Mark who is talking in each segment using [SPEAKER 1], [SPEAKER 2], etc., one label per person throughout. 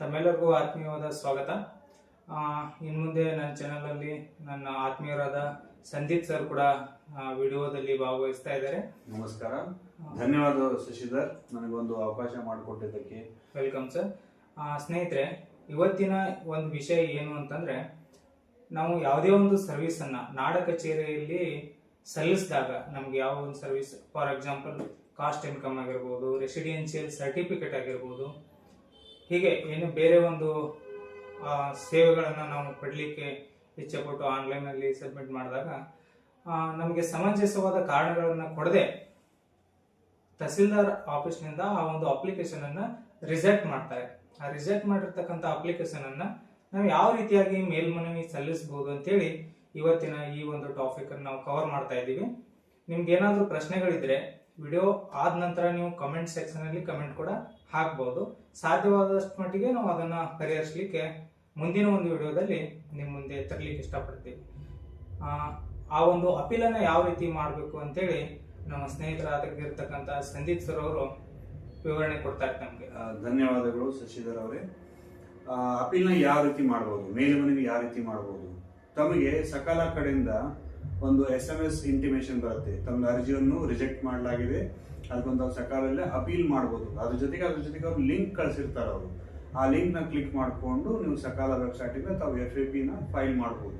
[SPEAKER 1] ತಮ್ಮೆಲ್ಲರಿಗೂ ಆತ್ಮೀಯವಾದ ಸ್ವಾಗತ. ಇನ್ನು ಮುಂದೆ ನನ್ನ ಚಾನಲಲ್ಲಿ ನನ್ನ ಆತ್ಮೀಯರಾದ ಸಂದೀಪ್ ಸರ್ ಕೂಡ ವಿಡಿಯೋದಲ್ಲಿ ಭಾಗವಹಿಸ್ತಾ ಇದ್ದಾರೆ.
[SPEAKER 2] ನಮಸ್ಕಾರ. ಧನ್ಯವಾದ ಶಶಿಧರ್. ನನಗೊಂದು ಅವಕಾಶ ಮಾಡಿಕೊಟ್ಟಿದ್ದಕ್ಕೆ.
[SPEAKER 1] ವೆಲ್ಕಮ್ ಸರ್ ಸ್ನೇಹಿತರೆ ಇವತ್ತಿನ ಒಂದು ವಿಷಯ ಏನು ಅಂತಂದ್ರೆ ನಾವು ಯಾವುದೇ ಒಂದು ಸರ್ವಿಸ್ ಅನ್ನ ನಾಡ ಕಚೇರಿಯಲ್ಲಿ ಸಲ್ಲಿಸಿದಾಗ ನಮ್ಗೆ ಯಾವ ಒಂದು service for example caste income ಆಗಿರ್ಬೋದು ರೆಸಿಡೆನ್ಷಿಯಲ್ ಸರ್ಟಿಫಿಕೇಟ್ ಆಗಿರ್ಬೋದು ಹೀಗೆ ಏನು ಬೇರೆ ಒಂದು ಸೇವೆಗಳನ್ನು ನಾವು ಪಡಲಿಕ್ಕೆ ಇಚ್ಛೆಪಟ್ಟು ಆನ್ಲೈನಲ್ಲಿ ಸಬ್ಮಿಟ್ ಮಾಡಿದಾಗ ನಮಗೆ ಸಮಂಜಸವಾದ ಕಾರಣಗಳನ್ನು ಕೊಡದೆ ತಹಸೀಲ್ದಾರ್ ಆಫೀಸ್ನಿಂದ ಆ ಒಂದು ಅಪ್ಲಿಕೇಶನ್ ಅನ್ನ ರಿಜೆಕ್ಟ್ ಮಾಡ್ತಾರೆ. ಆ ರಿಜೆಕ್ಟ್ ಮಾಡಿರ್ತಕ್ಕಂಥ ಅಪ್ಲಿಕೇಶನ್ ಅನ್ನ ನಾವು ಯಾವ ರೀತಿಯಾಗಿ ಮೇಲ್ಮನವಿ ಸಲ್ಲಿಸಬಹುದು ಅಂತೇಳಿ ಇವತ್ತಿನ ಈ ಒಂದು ಟಾಪಿಕನ್ನು ನಾವು ಕವರ್ ಮಾಡ್ತಾ ಇದ್ದೀವಿ. ನಿಮ್ಗೆ ಏನಾದರೂ ಪ್ರಶ್ನೆಗಳಿದ್ರೆ ವಿಡಿಯೋ ಆದ ನಂತರ ನೀವು ಕಮೆಂಟ್ ಸೆಕ್ಷನ್ ಅಲ್ಲಿ ಕಮೆಂಟ್ ಕೂಡ ಹಾಕ್ಬಹುದು ಸಾಧ್ಯವಾದಷ್ಟು ಮಟ್ಟಿಗೆ ನಾವು ಅದನ್ನು ಪರಿಹರಿಸಲಿಕ್ಕೆ ಮುಂದಿನ ಒಂದು ವಿಡಿಯೋದಲ್ಲಿ ನಿಮ್ಮ ಮುಂದೆ ತರಲಿಕ್ಕೆ ಇಷ್ಟಪಡ್ತೀವಿ ಆ, ಒಂದು ಅಪೀಲನ್ನು ಯಾವ ರೀತಿ ಮಾಡಬೇಕು ಅಂತೇಳಿ ನಮ್ಮ ಸ್ನೇಹಿತರಾಗಿರ್ತಕ್ಕಂಥ ಸಂದೀಪ್ ಸರ್ ಅವರು ವಿವರಣೆ ಕೊಡ್ತಾರೆ ನಮಗೆ.
[SPEAKER 2] ಧನ್ಯವಾದಗಳು ಶಶಿಧರ್ ಅವರೇ. ಆ, ಅಪೀಲ್ನ ಯಾವ ರೀತಿ ಮಾಡ್ಬೋದು? ಮೇಲ್ಮನೆಗೆ ಯಾವ ರೀತಿ ಮಾಡ್ಬೋದು? ತಮಗೆ ಸಕಾಲ ಕಡೆಯಿಂದ ಒಂದು ಎಸ್ ಎಂ ಎಸ್ ಇಂಟಿಮೇಷನ್ ಬರುತ್ತೆ. ತಮ್ಮ ಅರ್ಜಿಯನ್ನು ರಿಜೆಕ್ಟ್ ಮಾಡಲಾಗಿದೆ. ಅದಕ್ಕೊಂದು ತಾವು ಸಕಾಲಲ್ಲೇ ಅಪೀಲ್ ಮಾಡ್ಬೋದು. ಅದ್ರ ಜೊತೆಗೆ ಅದ್ರ ಜೊತೆಗೆ ಅವ್ರು ಲಿಂಕ್ ಕಳಿಸಿರ್ತಾರೆ ಅವರು. ಆ ಲಿಂಕ್ನ ಕ್ಲಿಕ್ ಮಾಡಿಕೊಂಡು ನೀವು ಸಕಾಲ ವೆಬ್ಸೈಟಿಂದ ತಾವು ಎಫ್ ಎ ಪಿನ ಫೈಲ್ ಮಾಡ್ಬೋದು.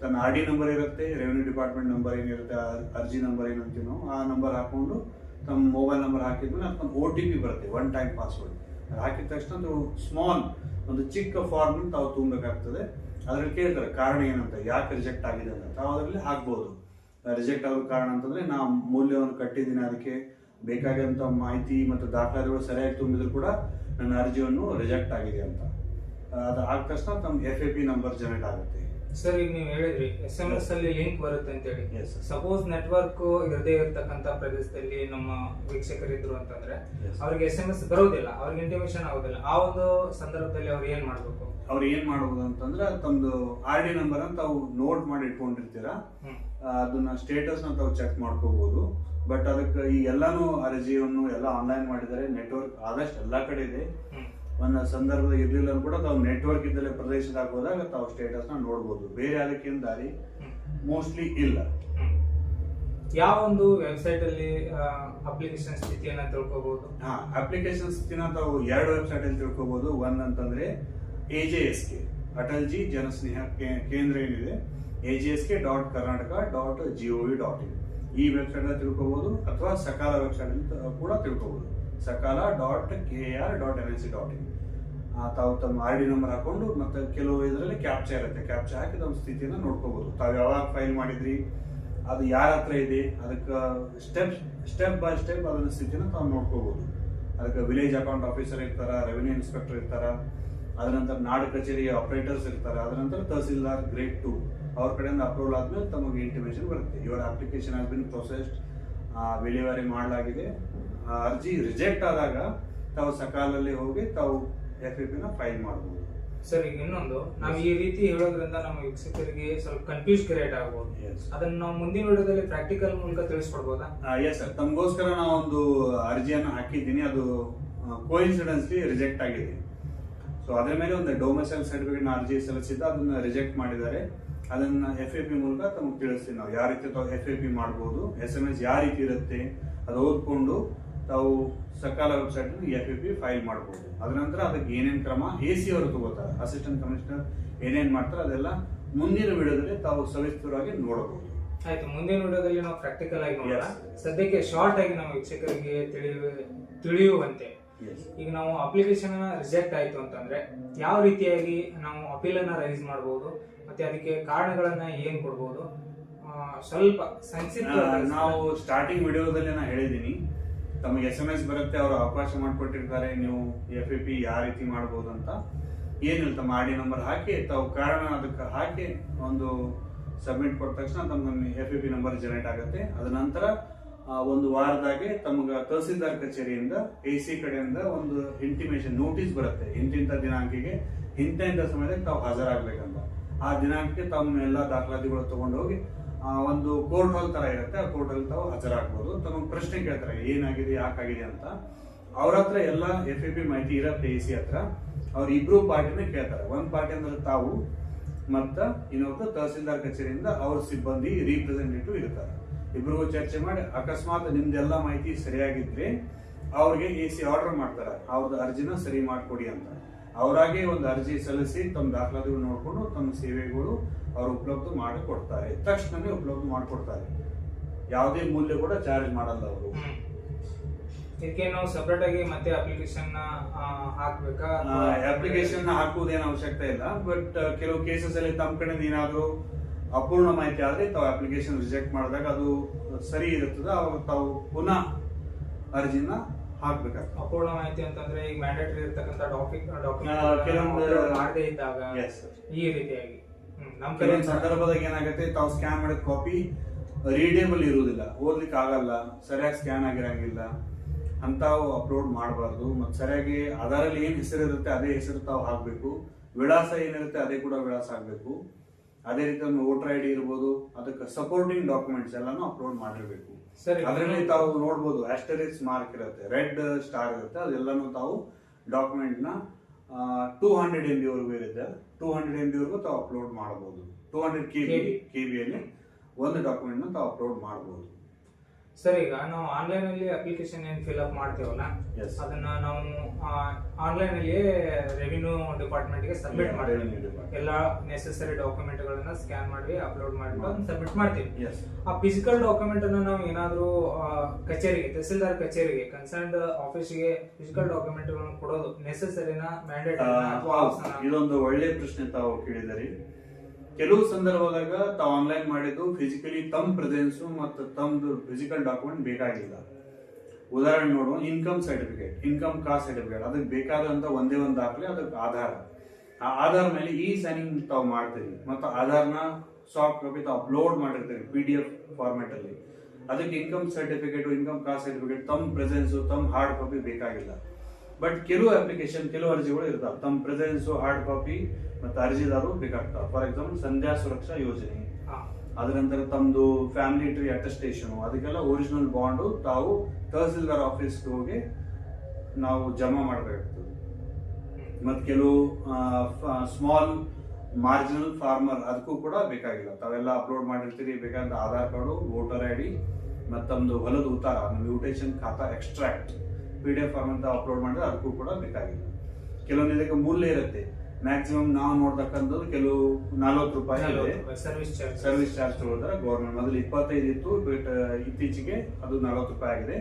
[SPEAKER 2] ತನ್ನ ಆರ್ ಡಿ ನಂಬರ್ ಇರುತ್ತೆ, ರೆವೆನ್ಯೂ ಡಿಪಾರ್ಟ್ಮೆಂಟ್ ನಂಬರ್ ಏನಿರುತ್ತೆ ಅರ್ಜಿ ನಂಬರ್ ಏನಂತೀವಿ ನಾವು ಆ ನಂಬರ್ ಹಾಕೊಂಡು ತಮ್ಮ ಮೊಬೈಲ್ ನಂಬರ್ ಹಾಕಿದ್ಮೇಲೆ ಅದಕ್ಕೊಂದು ಓ ಟಿ ಪಿ ಬರುತ್ತೆ, ಒನ್ ಟೈಮ್ ಪಾಸ್ವರ್ಡ್. ಅದು ಹಾಕಿದ ತಕ್ಷಣ ಒಂದು ಸ್ಮಾಲ್, ಒಂದು ಚಿಕ್ಕ ಫಾರ್ಮ್ ತಾವು ತುಂಬಬೇಕಾಗ್ತದೆ ಅದರಲ್ಲಿ ಕೇಳ್ತಾರೆ, ಕಾರಣ ಏನಂತ, ಯಾಕೆ ರಿಜೆಕ್ಟ್ ಆಗಿದೆ ಅಂತ. ತಾವು ಅದರಲ್ಲಿ ಹಾಕ್ಬೋದು. ರಿಜೆಕ್ಟ್ ಆಗೋ ಕಾರಣ ಅಂತಂದ್ರೆ ನಾ ಮೌಲ್ಯವನ್ನು ಕಟ್ಟಿದ್ದೀನಿ ಅದಕ್ಕೆ ಬೇಕಾದಂತ ಮಾಹಿತಿ ಮತ್ತು ದಾಖಲಾತಿಗಳು ಸರಿಯಾಗಿ ತುಂಬಿದ್ರು ಕೂಡ ನನ್ನ ಅರ್ಜಿಯನ್ನು ರಿಜೆಕ್ಟ್ ಆಗಿದೆ ಅಂತ. ಅದು ಆದ ತಕ್ಷಣ ತಮ್ಮ F A P number generate ಆಗುತ್ತೆ.
[SPEAKER 1] ಸರ್ ಈಗ ನೀವು ಹೇಳಿದ್ರಿ ಎಸ್ ಎಂ ಎಸ್ ಅಲ್ಲಿ ಲಿಂಕ್ ಬರುತ್ತೆ
[SPEAKER 2] ಅಂತ ಹೇಳಿ.
[SPEAKER 1] ಸಪೋಸ್ ನೆಟ್ವರ್ಕ್ ಇರದೇ ಇರತಕ್ಕಂತ ಪ್ರದೇಶದಲ್ಲಿ ನಮ್ಮ ವೀಕ್ಷಕರಿದ್ರು ಅಂತಂದ್ರೆ. ಅವ್ರಿಗೆ ಎಸ್ ಎಂ ಎಸ್ ಬರೋದಿಲ್ಲ ಅವ್ರಿಗೆ ಇಂಟಿಮೇಷನ್ ಆಗೋದಿಲ್ಲ. ಆ ಒಂದು ಸಂದರ್ಭದಲ್ಲಿ ಅವ್ರು ಏನ್ ಮಾಡ್ಬೇಕು?
[SPEAKER 2] ಅವ್ರು ಏನ್ ಮಾಡ್ಬೋದು ಅಂತಂದ್ರೆ ತಮ್ದು ಆರ್ ಡಿ ನಂಬರ್ ಅಂತ ತಾವು ನೋಟ್ ಮಾಡಿ ಇಟ್ಕೊಂಡಿರ್ತೀರಾ? ಅದನ್ನ ಸ್ಟೇಟಸ್ ಅಂತ ತಾವು ಚೆಕ್ ಮಾಡ್ಕೋಬಹುದು ಬಟ್ ಅದಕ್ಕೆ ಈ ಎಲ್ಲಾನು ಅರ್ಜಿಯನ್ನು ಎಲ್ಲ ಆನ್ಲೈನ್ ಮಾಡಿದ್ದಾರೆ. ನೆಟ್ವರ್ಕ್ ಆದಷ್ಟು ಎಲ್ಲ ಕಡೆ ಇದೆ. ಒಂದು ಸಂದರ್ಭದಲ್ಲಿ ಇರ್ಲಿಲ್ಲ ಕೂಡ ತಾವು ನೆಟ್ವರ್ಕ್ ಇದ್ದಲ್ಲೇ ಪ್ರದೇಶದಾಗ ಹೋದಾಗ ತಾವು ಸ್ಟೇಟಸ್ನ ನೋಡ್ಬೋದು. ಬೇರೆ ಅದಕ್ಕೇನು ದಾರಿ? ಮೋಸ್ಟ್ಲಿ ಇಲ್ಲ.
[SPEAKER 1] ಯಾವ ಒಂದು ವೆಬ್ಸೈಟ್ ಅಲ್ಲಿ ಅಪ್ಲಿಕೇಶನ್ ಸ್ಥಿತಿಯನ್ನ ತಿಳ್ಕೊಬಹುದು
[SPEAKER 2] ಹಾ ಅಪ್ಲಿಕೇಶನ್ ಸ್ಥಿತಿನ ತಾವು ಎರಡು ವೆಬ್ಸೈಟ್ ಅಲ್ಲಿ ತಿಳ್ಕೊಬಹುದು ಒನ್ ಅಂತಂದ್ರೆ A J S K Atal ji Janasneha Kendra ಏನಿದೆ? A J S K dot Karnataka dot G V dot in ಈ ವೆಬ್ಸೈಟ್ ಅಲ್ಲಿ ತಿಳ್ಕೊಬಹುದು ಅಥವಾ ಸಕಾಲ ವೆಬ್ಸೈಟ್ ಕೂಡ ತಿಳ್ಕೊಬಹುದು Sakala dot K R dot N C dot in ತಾವು ತಮ್ಮ R D number ಹಾಕೊಂಡು ಮತ್ತೆ ಕೆಲವು ಇದರಲ್ಲಿ ಕ್ಯಾಪ್ಚಾ ಇರುತ್ತೆ. ಕ್ಯಾಪ್ಚಾ ಹಾಕಿ ತಮ್ಮ ಸ್ಥಿತಿಯನ್ನು ನೋಡ್ಕೋಬಹುದು ತಾವು ಯಾವಾಗ ಫೈಲ್ ಮಾಡಿದ್ರಿ, ಅದು ಯಾರ ಹತ್ರ ಇದೆ, ಅದಕ್ಕೆ ಸ್ಟೆಪ್ ಸ್ಟೆಪ್ ಬೈ ಸ್ಟೆಪ್ ಅದರ ಸ್ಥಿತಿನ ತಾವು ನೋಡ್ಕೋಬಹುದು ಅದಕ್ಕೆ ವಿಲೇಜ್ ಅಕೌಂಟ್ ಆಫೀಸರ್ ಇರ್ತಾರ ರೆವಿನ್ಯೂ ಇನ್ಸ್ಪೆಕ್ಟರ್ ಇರ್ತಾರ, ಅದರ ನಂತರ ನಾಡು ಕಚೇರಿ ಆಪರೇಟರ್ಸ್ ಇರ್ತಾರೆ, ಅದರ ನಂತರ ತಹಸೀಲ್ದಾರ್ ಗ್ರೇಡ್ ಟು ಅವ್ರ ಕಡೆಯಿಂದ ಅಪ್ರೂವಲ್ ಆದ್ಮೇಲೆ ತಮಗೆ ಇಂಟಿಮೇಷನ್ ಬರುತ್ತೆ. ಇವರ ಅಪ್ಲಿಕೇಶನ್ ಹ್ಯಾಸ್ ಬಿನ್ ಪ್ರೊಸೆಸ್ಡ್ ವಿಲೇವಾರಿ ಮಾಡಲಾಗಿದೆ. ಅರ್ಜಿ ರಿಜೆಕ್ಟ್ ಆದಾಗ ತಾವು ಸಕಾಲಲ್ಲಿ ಹೋಗಿ ತಾವು ಎಫ್ ಇ ಪಿನ ಫೈಲ್ ಮಾಡ್ಬೋದು.
[SPEAKER 1] ಸರ್ ಈಗ ಇನ್ನೊಂದು. ನಾವು ಈ ರೀತಿ ಹೇಳೋದ್ರಿಂದ ನಮ್ಮ ವೀಕ್ಷಕರಿಗೆ ಸ್ವಲ್ಪ ಕನ್ಫ್ಯೂಸ್ ಕ್ರಿಯೇಟ್ ಆಗ್ಬೋದು. ಅದನ್ನ ನಾವು ಮುಂದಿನ ವಿಡಿಯೋದಲ್ಲಿ ಪ್ರಾಕ್ಟಿಕಲ್ ಮೂಲಕ ತಿಳಿಸ್ಕೊಡ್ಬೋದಾ?
[SPEAKER 2] ಎಸ್ ಸರ್ ತಮಗೋಸ್ಕರ ನಾವು ಒಂದು ಅರ್ಜಿಯನ್ನು ಹಾಕಿದ್ದೀನಿ. ಅದು ಕೋಇನ್ಸಿಡೆನ್ಸ್ಲಿ ರಿಜೆಕ್ಟ್ ಆಗಿದೆ. ಸೊ ಅದರ ಮೇಲೆ ಒಂದು ಡೊಮೆಸೈಲ್ ಸರ್ಟಿಫಿಕೇಟ್ ಅರ್ಜಿ ಸಲ್ಲಿಸಿದ್ದು ಅದನ್ನ ರಿಜೆಕ್ಟ್ ಮಾಡಿದ್ದಾರೆ. ಅದನ್ನ ಎಫ್ ಎ ಪಿ ಮೂಲಕ ತಮಗೆ ತಿಳಿಸ್ತೀವಿ ನಾವು. ಯಾವ ರೀತಿ ತಾವು ಎಫ್ ಎ ಪಿ ಮಾಡ್ಬೋದು ಎಸ್ ಎಂ ಎಸ್ ಯಾವ ರೀತಿ ಇರುತ್ತೆ ಅದು ಓದ್ಕೊಂಡು ತಾವು Sakala website F A P file ಮಾಡ್ಬೋದು. ಅದರ ನಂತರ ಅದಕ್ಕೆ ಏನೇನು ಕ್ರಮ ಎ ಸಿ ಅವರು ತಗೋತಾರೆ. ಅಸಿಸ್ಟೆಂಟ್ ಕಮಿಷನರ್ ಏನೇನು ಮಾಡ್ತಾರೆ ಅದೆಲ್ಲ ಮುಂದಿನ ವಿಡಿಯೋದಲ್ಲಿ ತಾವು ಸವಿಸ್ತರವಾಗಿ ನೋಡಬಹುದು.
[SPEAKER 1] ಆಯ್ತು ಮುಂದಿನ ವಿಡಿಯೋದಲ್ಲಿ ನಾವು ಪ್ರಾಕ್ಟಿಕಲ್ ಆಗಿ ನೋಡೋಣ. ಸದ್ಯಕ್ಕೆ ಶಾರ್ಟ್ ಆಗಿ ನಮ್ಮ ವೀಕ್ಷಕರಿಗೆ ತಿಳಿಯುವ ತಿಳಿಯುವಂತೆ. ಈಗ ನಾವು ಅಪ್ಲಿಕೇಶನ್ ರಿಜೆಕ್ಟ್ ಆಯ್ತು ಅಂತಂದ್ರೆ ಯಾವ ರೀತಿಯಾಗಿ ನಾವು ಅಪೀಲ್ ಅನ್ನ ರೈಸ್ ಮಾಡಬಹುದು ಮತ್ತೆ ಅದಕ್ಕೆ ಕಾರಣಗಳನ್ನ ಏನ್ ಕೊಡ್ಬೋದು? ಸ್ವಲ್ಪ
[SPEAKER 2] ನಾವು ಸ್ಟಾರ್ಟಿಂಗ್ ವಿಡಿಯೋದಲ್ಲಿ ನಾ ಹೇಳಿದ್ದೀನಿ. ತಮಗೆ ಎಸ್ ಎಂ ಎಸ್ ಬರುತ್ತೆ ಅವರು ಅವಕಾಶ ಮಾಡಿಕೊಟ್ಟಿರ್ತಾರೆ ನೀವು ಎಫ್ ಎ ಪಿ ಯಾವ ರೀತಿ ಮಾಡ್ಬೋದು ಅಂತ. ಏನಿಲ್ಲ ತಮ್ಮ ಆರ್ ಡಿ ನಂಬರ್ ಹಾಕಿ ತಾವು ಕಾರಣ ಅದಕ್ಕೆ ಹಾಕಿ ಒಂದು ಸಬ್ಮಿಟ್ ಕೊಟ್ಟ ತಕ್ಷಣ ತಮ್ಮ F A P number generate ಆಗುತ್ತೆ. ಅದ ನಂತರ ಒಂದು ವಾರದಾಗೆ ತಮಗೆ ತಹಸೀಲ್ದಾರ್ ಕಚೇರಿಯಿಂದ, ಎ ಸಿ ಕಡೆಯಿಂದ ಒಂದು ಇಂಟಿಮೇಷನ್ ನೋಟಿಸ್ ಬರುತ್ತೆ. ಇಂತಿಂಥ ದಿನಾಂಕಿಗೆ ಇಂಥ ಇಂಥ ಸಮಯದಲ್ಲಿ ತಾವು ಹಾಜರಾಗಬೇಕಂತ. ಆ ದಿನಾಂಕಕ್ಕೆ ತಮ್ಮ ಎಲ್ಲ ದಾಖಲಾತಿಗಳು ತಗೊಂಡೋಗಿ ಒಂದು ಕೋರ್ಟ್ ಹಾಲ್ ತರ ಇರುತ್ತೆ. ಆ ಕೋರ್ಟ್ ಹಾಲ್ ತಾವು ಹಾಜರಾಗ್ಬೋದು. ತಮಗೆ ಪ್ರಶ್ನೆ ಕೇಳ್ತಾರೆ, ಏನಾಗಿದೆ, ಯಾಕಾಗಿದೆ ಅಂತ. ಅವ್ರ ಹತ್ರ ಎಲ್ಲ ಎಫ್ ಎ ಪಿ ಮಾಹಿತಿ ಇರತ್ತೆ ಎ ಸಿ ಹತ್ರ. ಅವ್ರ ಇಬ್ರು ಪಾರ್ಟಿನ ಕೇಳ್ತಾರೆ. ಒಂದು ಪಾರ್ಟಿ ಅಂದ್ರೆ ತಾವು ಮತ್ತ ಇನ್ನೊಬ್ರು ತಹಸೀಲ್ದಾರ್ ಕಚೇರಿಯಿಂದ ಅವ್ರ ಸಿಬ್ಬಂದಿ ರೀಪ್ರೆಸೆಂಟೇಟಿವ್ ಇರ್ತಾರೆ. ಇಬ್ರಿಗೂ ಚರ್ಚೆ ಮಾಡಿ ಅಕಸ್ಮಾತ್ ನಿಮ್ದೆಲ್ಲ ಮಾಹಿತಿ ಸರಿಯಾಗಿದ್ರೆ ಅವ್ರಿಗೆ ಎ ಸಿ ಆರ್ಡರ್ ಮಾಡ್ತಾರೆ. ಅವ್ರದ್ದು ಅರ್ಜಿನ ಸರಿ ಮಾಡ್ಕೊಡಿ ಅಂತ. ಅವರಾಗೆ ಒಂದು ಅರ್ಜಿ ಸಲ್ಲಿಸಿ ತಮ್ಮ ದಾಖಲಾತಿಗಳು ನೋಡ್ಕೊಂಡು ತಮ್ಮ ಸೇವೆಗಳು ಅವರು ಉಪಲಬ್ಧ ಮಾಡಿಕೊಡ್ತಾರೆ. ತಕ್ಷಣವೇ ತಕ್ಷಣನೇ ಉಪಲಬ್ಧ ಮಾಡಿಕೊಡ್ತಾರೆ. ಯಾವುದೇ ಮೂಲ್ಯ ಕೂಡ ಚಾರ್ಜ್ ಮಾಡಲ್ಲ ಅವರು.
[SPEAKER 1] ಇದಕ್ಕೆ ನಾವು ಸಪರೇಟ್ ಆಗಿ ಮತ್ತೆ ಅಪ್ಲಿಕೇಶನ್ ಹಾಕ್ಬೇಕಾ?
[SPEAKER 2] ಅಪ್ಲಿಕೇಶನ್ ಹಾಕುವುದೇನು ಅವಶ್ಯಕತೆ ಇಲ್ಲ. ಬಟ್ ಕೆಲವು ಕೇಸಸ್ ಅಲ್ಲಿ ತಮ್ಮ ಕಡೆ ಏನಾದ್ರು ಅಪೂರ್ಣ ಮಾಹಿತಿ ಆದ್ರೆ ತಾವು ಅಪ್ಲಿಕೇಶನ್ ರಿಜೆಕ್ಟ್ ಮಾಡಿದಾಗ ಅದು ಸರಿ ಇರುತ್ತದೆ. ಅವಾಗ ತಾವು ಪುನಃ ಅರ್ಜಿನ ಹಾಕ್ಬೇಕಾಗ್ತದೆ.
[SPEAKER 1] ಅಪೂರ್ಣ ಮಾಹಿತಿ ಅಂತಂದ್ರೆ ಈಗ ಮ್ಯಾಂಡೇಟರಿ ಇರ್ತಕ್ಕಂಥ ಡಾಕ್ಯುಮೆಂಟ್ ಮಾಡದೇ ಇದ್ದಾಗ. ಈ ರೀತಿಯಾಗಿ. ನಮ್ಮ
[SPEAKER 2] ಕೆಲವೊಂದು ಸಂದರ್ಭದಾಗ ಏನಾಗುತ್ತೆ ತಾವು ಸ್ಕ್ಯಾನ್ ಮಾಡಿದ ಕಾಪಿ ರೀಡೇಬಲ್ ಇರುವುದಿಲ್ಲ. ಓದ್ಲಿಕ್ಕೆ ಆಗಲ್ಲ ಸರಿಯಾಗಿ ಸ್ಕ್ಯಾನ್ ಆಗಿರಂಗಿಲ್ಲ ಅಂತಾವು ಅಪ್ಲೋಡ್ ಮಾಡಬಾರ್ದು. ಮತ್ತು ಸರಿಯಾಗಿ ಅದರಲ್ಲಿ ಏನು ಹೆಸರು ಇರುತ್ತೆ ಅದೇ ಹೆಸರು ತಾವು ಹಾಕಬೇಕು. ವಿಳಾಸ ಏನಿರುತ್ತೆ ಅದೇ ಕೂಡ ವಿಳಾಸ ಹಾಕಬೇಕು. ಅದೇ ರೀತಿ ಒಂದು ವೋಟರ್ ಐ ಡಿ ಇರ್ಬೋದು ಅದಕ್ಕೆ ಸಪೋರ್ಟಿಂಗ್ ಡಾಕ್ಯುಮೆಂಟ್ಸ್ ಎಲ್ಲಾನು ಅಪ್ಲೋಡ್ ಮಾಡಿರಬೇಕು.
[SPEAKER 1] ಸರಿ.
[SPEAKER 2] ಅದರಲ್ಲಿ ತಾವು ನೋಡ್ಬೋದು ಆಸ್ಟರಿಕ್ಸ್ ಮಾರ್ಕ್ ಇರುತ್ತೆ ರೆಡ್ ಸ್ಟಾರ್ ಇರುತ್ತೆ ಅದೆಲ್ಲಾನು ತಾವು ಡಾಕ್ಯುಮೆಂಟ್ನ ನ ಟೂ ಹಂಡ್ರೆಡ್ ಎಂ ಬಿ ವರೆಗೂ ಇರುತ್ತೆ. ಟೂ ಹಂಡ್ರೆಡ್ ಎಂ ಬಿ ವರೆಗೂ ತಾವು ಅಪ್ಲೋಡ್ ಮಾಡಬಹುದು. Two hundred K B. K ಬಿಯಲ್ಲಿ ಒಂದು ಡಾಕ್ಯುಮೆಂಟ್ನ ತಾವು ಅಪ್ಲೋಡ್ ಮಾಡಬಹುದು.
[SPEAKER 1] ಸರ್ ಈಗ ನಾವು ಆನ್ಲೈನ್ ಅಲ್ಲಿ ಅಪ್ಲಿಕೇಶನ್ ಏನ್ ಫಿಲ್ ಅಪ್ ಮಾಡ್ತೀವಲ್ಲ
[SPEAKER 2] Yes.
[SPEAKER 1] ಅದನ್ನ ನಾವು ಆನ್ಲೈನ್ ಅಲ್ಲಿ ರೆವಿನ್ಯೂ ಡಿಪಾರ್ಟ್ಮೆಂಟ್ಗೆ ಸಬ್ಮಿಟ್
[SPEAKER 2] ಮಾಡಿ
[SPEAKER 1] ಮಾಡ್ತೀವಿ. ಎಲ್ಲ ನೆಸೆಸರಿ ಡಾಕ್ಯುಮೆಂಟ್ ಗಳನ್ನ ಸ್ಕ್ಯಾನ್ ಮಾಡಿ ಅಪ್ಲೋಡ್ ಮಾಡಿ ಸಬ್ಮಿಟ್ ಮಾಡ್ತೀವಿ.
[SPEAKER 2] ಎಸ್
[SPEAKER 1] ಆ ಫಿಸಿಕಲ್ ಡಾಕ್ಯುಮೆಂಟ್ ಅನ್ನ ನಾವು ಏನಾದ್ರೂ ಆ, ಕಚೇರಿಗೆ ತಹಸೀಲ್ದಾರ್ ಕಚೇರಿಗೆ ಕನ್ಸರ್ನ್ಡ್ ಆಫೀಸ್ಗೆ ಫಿಸಿಕಲ್ ಡಾಕ್ಯುಮೆಂಟ್ಗಳನ್ನು ಕೊಡೋದು ನೆಸೆಸರಿನ ಮ್ಯಾಂಡೇಟ್ ಅಥವಾ optional ಆ?
[SPEAKER 2] ಇದೊಂದು ಒಳ್ಳೆ ಪ್ರಶ್ನೆ ತಾವು ಕೇಳಿದರಿ ಕೆಲವು ಸಂದರ್ಭದಾಗ ತಾವು ಆನ್ಲೈನ್ ಮಾಡಿದ್ದು ಫಿಸಿಕಲಿ ತಮ್ಮ ಪ್ರೆಸೆನ್ಸ್ ಮತ್ತು ತಮ್ಮದು ಫಿಸಿಕಲ್ ಡಾಕ್ಯುಮೆಂಟ್ ಬೇಕಾಗಿಲ್ಲ. ಉದಾಹರಣೆ ನೋಡು income certificate income caste certificate ಅದಕ್ಕೆ ಬೇಕಾದಂತ ಒಂದೇ ಒಂದು ದಾಖಲೆ, ಅದಕ್ಕೆ ಆಧಾರ. ಆ ಆಧಾರ ಮೇಲೆ ಈ ಸೈನಿಂಗ್ ತಾವು ಮಾಡ್ತೀರಿ ಮತ್ತು ಆಧಾರ್ನ ಸಾಫ್ಟ್ ಕಾಪಿ ತಾವು ಅಪ್ಲೋಡ್ ಮಾಡಿರ್ತೀರಿ ಪಿ ಡಿ ಎಫ್ ಫಾರ್ಮೆಟ್ ಅಲ್ಲಿ. ಅದಕ್ಕೆ income certificate income caste certificate ತಮ್ಮ ಪ್ರೆಸೆನ್ಸ್ ತಮ್ಮ ಹಾರ್ಡ್ ಕಾಪಿ ಬೇಕಾಗಿಲ್ಲ. ಬಟ್ ಕೆಲವು ಅಪ್ಲಿಕೇಶನ್ ಕೆಲವು ಅರ್ಜಿಗಳು ಇರ್ತಾವೆ. ತಮ್ಮ ಪ್ರೆಸೆನ್ಸ್ ಹಾರ್ಡ್ ಕಾಪಿ ಮತ್ತು ಅರ್ಜಿದಾರರು ಬೇಕಾಗ್ತಾವೆ. For example Sandhya Suraksha Yojane. ಅದರ ನಂತರ ತಮ್ಮದು ಫ್ಯಾಮಿಲಿ ಟ್ರೀ ಅಟೆಸ್ಟೇಷನ್ ಅದಕ್ಕೆಲ್ಲ ಒರಿಜಿನಲ್ ಬಾಂಡು ತಾವು ತಹಸೀಲ್ದಾರ್ ಆಫೀಸ್ಗೆ ಹೋಗಿ ನಾವು ಜಮಾ ಮಾಡಬೇಕಾಗ್ತದೆ. ಮತ್ತು ಕೆಲವು ಸ್ಮಾಲ್ ಮಾರ್ಜಿನಲ್ ಫಾರ್ಮರ್ ಅದಕ್ಕೂ ಕೂಡ ಬೇಕಾಗಿಲ್ಲ. ತಾವೆಲ್ಲ ಅಪ್ಲೋಡ್ ಮಾಡಿರ್ತೀರಿ ಬೇಕಾದ Aadhaar card voter I D ಮತ್ತು ತಮ್ಮದು ಹೊಲದ ಉತ್ತಾರ mutation khata extract P D F form ಅಂತ ಅಪ್ಲೋಡ್ ಮಾಡಿದ್ರೆ ಅದಕ್ಕೂ ಕೂಡ ಬೇಕಾಗಿಲ್ಲ. ಕೆಲವೊಂದು ಇದಕ್ಕೆ ಮೂಲ್ಯ ಇರುತ್ತೆ. ಮ್ಯಾಕ್ಸಿಮಮ್ ನಾವು ನೋಡ್ತಕ್ಕಂಥದ್ದು ಕೆಲವು ನಲ್ವತ್ತು ರೂಪಾಯಿ
[SPEAKER 1] ಸರ್ವಿಸ್ ಚಾರ್ಜ್
[SPEAKER 2] ಸರ್ವಿಸ್ ಚಾರ್ಜ್ ತಗೊಳ್ತಾರೆ ಗೌರ್ಮೆಂಟ್ ಮೊದಲು ಇಪ್ಪತ್ತೈದು ಇತ್ತು ಬಟ್ ಇತ್ತೀಚೆಗೆ ಅದು ನಲವತ್ತು ರೂಪಾಯಿ ಆಗಿದೆ.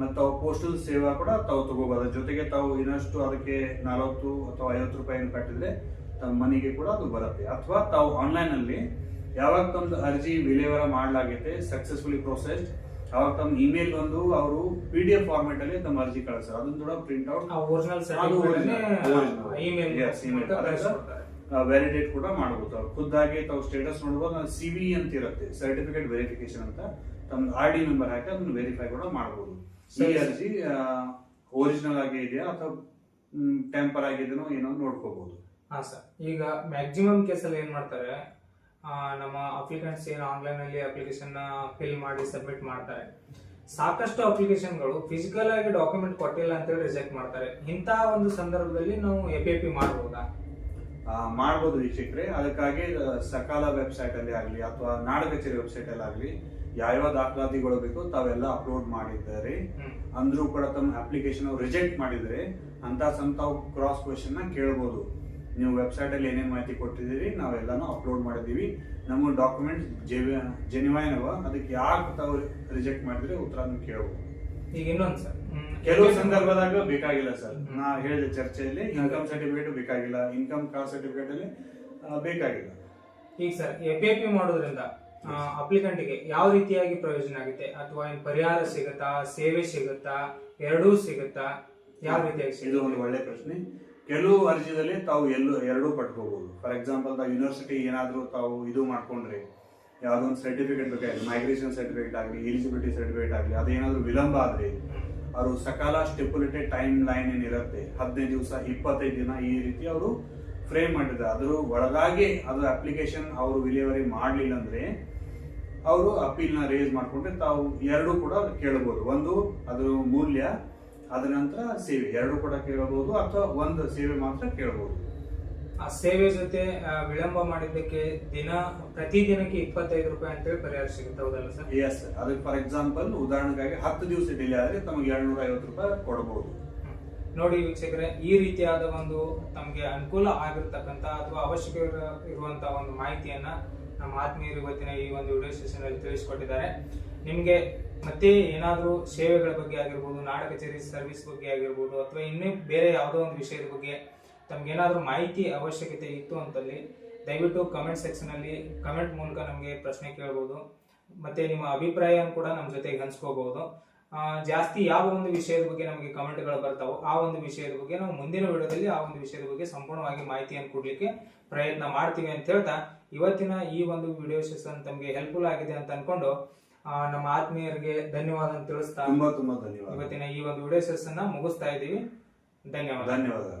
[SPEAKER 2] ಮತ್ತು ತಾವು ಪೋಸ್ಟಲ್ ಸೇವಾ ಕೂಡ ತಾವು ತಗೋಬಹುದು ಜೊತೆಗೆ ತಾವು ಇನ್ನಷ್ಟು ಅದಕ್ಕೆ ನಲವತ್ತು ಅಥವಾ ಐವತ್ತು ರೂಪಾಯಿ ಕಟ್ಟಿದ್ರೆ ತಮ್ಮ ಮನೆಗೆ ಕೂಡ ಅದು ಬರುತ್ತೆ. ಅಥವಾ ತಾವು ಆನ್ಲೈನ್ ಅಲ್ಲಿ ಯಾವಾಗ ತಮ್ಮದು ಅರ್ಜಿ ವಿಲೇವಾರ ಮಾಡಲಾಗೈತೆ ಸಕ್ಸಸ್ಫುಲಿ ಪ್ರೊಸೆಸ್ ಅವಾಗ ತಮ್ಮ ಇಮೇಲ್ ಬಂದು ಅವರು ಪಿ ಡಿ ಎಫ್ ಫಾರ್ಮೆಟ್ ಅಲ್ಲಿ ತಮ್ಮ ಅರ್ಜಿ ಕಳಿಸ್ತಾರೆ. ಅದನ್ನ ಕೂಡ ಪ್ರಿಂಟ್ ಔಟ್ ವ್ಯಾಲಿಡೇಟ್ ಕೂಡ ಮಾಡಬಹುದು ಅವ್ರು ಖುದ್ದಾಗಿ ತಾವು ಸ್ಟೇಟಸ್ ನೋಡ್ಬೋದು ಸಿ ವಿ ಅಂತ ಇರುತ್ತೆ. ಸರ್ಟಿಫಿಕೇಟ್ ವೆರಿಫಿಕೇಶನ್ ಅಂತ. ತಮ್ಮ ಆರ್ ಡಿ ನಂಬರ್ ಹಾಕಿ ಅದನ್ನ ವೆರಿಫೈ ಕೂಡ ಮಾಡಬಹುದು ಈ. ಅರ್ಜಿ ಒರಿಜಿನಲ್ ಆಗಿ ಇದೆಯಾ ಅಥವಾ ಟೆಂಪರ್ ಆಗಿದೆನೋ ಏನೋ ನೋಡ್ಕೋಬಹುದು
[SPEAKER 1] ಹಾ ಸರ್. ಈಗ ಮ್ಯಾಕ್ಸಿಮಮ್ ಕೇಸಲ್ಲಿ ಏನ್ ಮಾಡ್ತಾರೆ? ನಮ್ಮ ಅಪ್ಲಿಕೆಂಟ್ಸ್ ಏನು ಆನ್ಲೈನಲ್ಲಿ ಅಪ್ಲಿಕೇಶನ್ ಫಿಲ್ ಮಾಡಿ ಸಬ್ಮಿಟ್ ಮಾಡ್ತಾರೆ. ಸಾಕಷ್ಟು ಅಪ್ಲಿಕೇಶನ್ಗಳು ಫಿಸಿಕಲ್ ಆಗಿ ಡಾಕ್ಯುಮೆಂಟ್ ಕೊಟ್ಟಿಲ್ಲ ಅಂತೇಳಿ ರಿಜೆಕ್ಟ್ ಮಾಡ್ತಾರೆ. ಇಂಥ ಒಂದು ಸಂದರ್ಭದಲ್ಲಿ ನಾವು ಎ ಪಿ ಪಿ ಮಾಡ್ಬೋದಾ?
[SPEAKER 2] ಮಾಡ್ಬೋದು ವೀಕ್ಷಕರೇ. ಅದಕ್ಕಾಗಿ ಸಕಾಲ ವೆಬ್ಸೈಟ್ ಅಲ್ಲಿ ಆಗಲಿ ಅಥವಾ ನಾಡ ಕಚೇರಿ ವೆಬ್ಸೈಟ್ ಅಲ್ಲಿ ಆಗಲಿ ಯಾವ್ಯಾವ ದಾಖಲಾತಿಗಳು ಬೇಕು ತಾವೆಲ್ಲ ಅಪ್ಲೋಡ್ ಮಾಡಿದ್ದಾರೆ. ಅಂದ್ರೂ ಕೂಡ ತಮ್ಮ ಅಪ್ಲಿಕೇಶನ್ ರಿಜೆಕ್ಟ್ ಮಾಡಿದ್ರೆ ಅಂತ ಸಮ ತಾವು ಕ್ರಾಸ್ ಕ್ವೆಶನ್ನ ಕೇಳ್ಬೋದು. ನೀವು ವೆಬ್ಸೈಟಲ್ಲಿ ಅಲ್ಲಿ ಏನೇನ್ ಮಾಹಿತಿ ಕೊಟ್ಟಿದ್ದೀರಿ ನಾವೆಲ್ಲಾನು ಅಪ್ಲೋಡ್ ಮಾಡಿದೀವಿ ನಮ್ಮ ಡಾಕ್ಯುಮೆಂಟ್ ಜೆನ್ವೈನ್ ಅವ ಅದಕ್ಕೆ ಯಾಕೆ ತಾವು ರಿಜೆಕ್ಟ್ ಮಾಡಿದ್ರೆ ಉತ್ತರ ಕೇಳ್ಬೋದು.
[SPEAKER 1] ಈಗ ಇನ್ನೊಂದು ಸರ್.
[SPEAKER 2] ಕೆಲವು ಸಂದರ್ಭದಾಗ ಬೇಕಾಗಿಲ್ಲ ಸರ್. ನಾ ಹೇಳಿದ ಚರ್ಚೆಯಲ್ಲಿ ಇನ್ಕಮ್ ಸರ್ಟಿಫಿಕೇಟ್ ಬೇಕಾಗಿಲ್ಲ. ಇನ್ಕಮ್ ಕಾಸ್ಟ್ ಸರ್ಟಿಫಿಕೇಟ್ ಅಲ್ಲಿ ಬೇಕಾಗಿಲ್ಲ.
[SPEAKER 1] ಈಗ ಸರ್ ಎ ಪಿ ಪಿ ಮಾಡೋದ್ರಿಂದ ಅಪ್ಲಿಕೆಂಟ್ಗೆ ಯಾವ ರೀತಿಯಾಗಿ ಪ್ರಯೋಜನ ಆಗುತ್ತೆ? ಅಥವಾ ಏನು ಪರಿಹಾರ ಸಿಗುತ್ತಾ? ಸೇವೆ ಸಿಗುತ್ತಾ? ಎರಡೂ ಸಿಗುತ್ತಾ? ಯಾವ ರೀತಿಯಾಗಿ
[SPEAKER 2] ಇದು ಒಂದು ಒಳ್ಳೆ ಪ್ರಶ್ನೆ. ಕೆಲವು ಅರ್ಜಿದಲ್ಲಿ ತಾವು ಎಲ್ಲೂ, ಎರಡೂ ಪಡ್ಕೋಬಹುದು ಫಾರ್ ಎಕ್ಸಾಂಪಲ್ ತಾವು ಯೂನಿವರ್ಸಿಟಿ ಏನಾದರೂ ತಾವು ಇದು ಮಾಡ್ಕೊಂಡ್ರೆ, ಯಾವುದೊಂದು ಸರ್ಟಿಫಿಕೇಟ್ ಬೇಕಾಗಿದೆ ಮೈಗ್ರೇಷನ್ ಸರ್ಟಿಫಿಕೇಟ್ ಆಗಲಿ ಎಲಿಜಿಬಿಲಿಟಿ ಸರ್ಟಿಫಿಕೇಟ್ ಆಗಲಿ ಅದೇನಾದರೂ ವಿಳಂಬ ಆದರೆ, ಅವರು ಸಕಾಲ ಸ್ಟೆಪುಲೇಟೆಡ್ ಟೈಮ್ ಲೈನ್ ಏನಿರುತ್ತೆ, ಹದಿನೈದು ದಿವಸ, ಇಪ್ಪತ್ತೈದು ದಿನ ಈ ರೀತಿ ಅವರು ಫ್ರೇಮ್ ಮಾಡಿದ್ದಾರೆ ಅದರ ಒಳಗಾಗಿ ಅದರ ಅಪ್ಲಿಕೇಶನ್ ಅವರು ವಿಲೇವರಿ ಮಾಡಲಿಲ್ಲ ಅಂದರೆ, ಅವರು ಅಪೀಲ್ನ ರೇಸ್ ಮಾಡಿಕೊಂಡ್ರೆ ತಾವು ಎರಡೂ ಕೂಡ ಕೇಳಬಹುದು ಒಂದು, ಅದರ ಮೂಲ್ಯ ಅದ ನಂತರ ಸೇವೆ ಎರಡು ಕೂಡ ಕೇಳಬಹುದು ಅಥವಾ ಒಂದು ಸೇವೆ ಮಾತ್ರ ಕೇಳಬಹುದು.
[SPEAKER 1] ಆ ಸೇವೆ ಜೊತೆ ವಿಳಂಬ ಮಾಡಿದ್ದಕ್ಕೆ ದಿನ ಪ್ರತಿ ದಿನಕ್ಕೆ ಇಪ್ಪತ್ತೈದು ರೂಪಾಯಿ ಅಂತೇಳಿ ಪರಿಹಾರ ಸಿಗುತ್ತೆ ಹೌದಲ್ಲ ಸರ್?
[SPEAKER 2] ಎಸ್ ಅದಕ್ಕೆ ಫಾರ್ ಎಕ್ಸಾಂಪಲ್ ಉದಾಹರಣೆಗಾಗಿ ಹತ್ತು ದಿವಸ ಡಿಲೇ ಆದರೆ ತಮಗೆ ಏಳ್ನೂರ ಐವತ್ತು ರೂಪಾಯಿ ಕೊಡಬಹುದು.
[SPEAKER 1] ನೋಡಿ ವೀಕ್ಷಕರೇ ಈ ರೀತಿಯಾದ ಒಂದು ತಮಗೆ ಅನುಕೂಲ ಆಗಿರ್ತಕ್ಕಂಥ ಅಥವಾ ಅವಶ್ಯಕ ಇರುವಂತ ಇರುವಂತಹ ಒಂದು ಮಾಹಿತಿಯನ್ನ ನಮ್ಮ ಆತ್ಮೀಯರು ಇವತ್ತಿನ ಈ ಒಂದು ವಿಡಿಯೋ ಸೆಷನ್ ಅಲ್ಲಿ ತಿಳಿಸ್ಕೊಟ್ಟಿದ್ದಾರೆ. ನಿಮಗೆ ಮತ್ತೆ ಏನಾದರೂ ಸೇವೆಗಳ ಬಗ್ಗೆ ಆಗಿರ್ಬೋದು ನಾಡ ಕಚೇರಿ ಸರ್ವಿಸ್ ಬಗ್ಗೆ ಆಗಿರ್ಬೋದು ಅಥವಾ ಇನ್ನೂ ಬೇರೆ ಯಾವುದೋ ಒಂದು ವಿಷಯದ ಬಗ್ಗೆ ತಮಗೇನಾದರೂ ಮಾಹಿತಿ ಅವಶ್ಯಕತೆ ಇತ್ತು ಅಂತಲ್ಲಿ ದಯವಿಟ್ಟು ಕಮೆಂಟ್ ಸೆಕ್ಷನಲ್ಲಿ ಕಮೆಂಟ್ ಮೂಲಕ ನಮಗೆ ಪ್ರಶ್ನೆ ಕೇಳ್ಬೋದು. ಮತ್ತು ನಿಮ್ಮ ಅಭಿಪ್ರಾಯವನ್ನು ಕೂಡ ನಮ್ಮ ಜೊತೆಗೆ ಹಂಚ್ಕೋಬಹುದು ಜಾಸ್ತಿ ಯಾವ ಒಂದು ವಿಷಯದ ಬಗ್ಗೆ ನಮಗೆ ಕಮೆಂಟ್ಗಳು ಬರ್ತಾವೋ ಆ ಒಂದು ವಿಷಯದ ಬಗ್ಗೆ ನಾವು ಮುಂದಿನ ವಿಡಿಯೋದಲ್ಲಿ ಆ ಒಂದು ವಿಷಯದ ಬಗ್ಗೆ ಸಂಪೂರ್ಣವಾಗಿ ಮಾಹಿತಿಯನ್ನು ಕೊಡಲಿಕ್ಕೆ ಪ್ರಯತ್ನ ಮಾಡ್ತೀವಿ ಅಂತ ಹೇಳ್ತಾ ಇವತ್ತಿನ ಈ ಒಂದು ವಿಡಿಯೋ ಸೆಷನ್ ತಮಗೆ ಹೆಲ್ಪ್ಫುಲ್ ಆಗಿದೆ ಅಂತ ಅನ್ಕೊಂಡು ಆ, ನಮ್ಮ ಆತ್ಮೀಯರಿಗೆ ಧನ್ಯವಾದ ಅಂತ ತಿಳಿಸ್ತಾ
[SPEAKER 2] ತುಂಬಾ ತುಂಬಾ ಧನ್ಯವಾದ
[SPEAKER 1] ಇವತ್ತಿನ ಈ ಒಂದು ವಿಡಿಯೋ ಸೆಷನ್ ಮುಗಿಸ್ತಾ ಇದ್ದೀವಿ. ಧನ್ಯವಾದ.
[SPEAKER 2] ಧನ್ಯವಾದ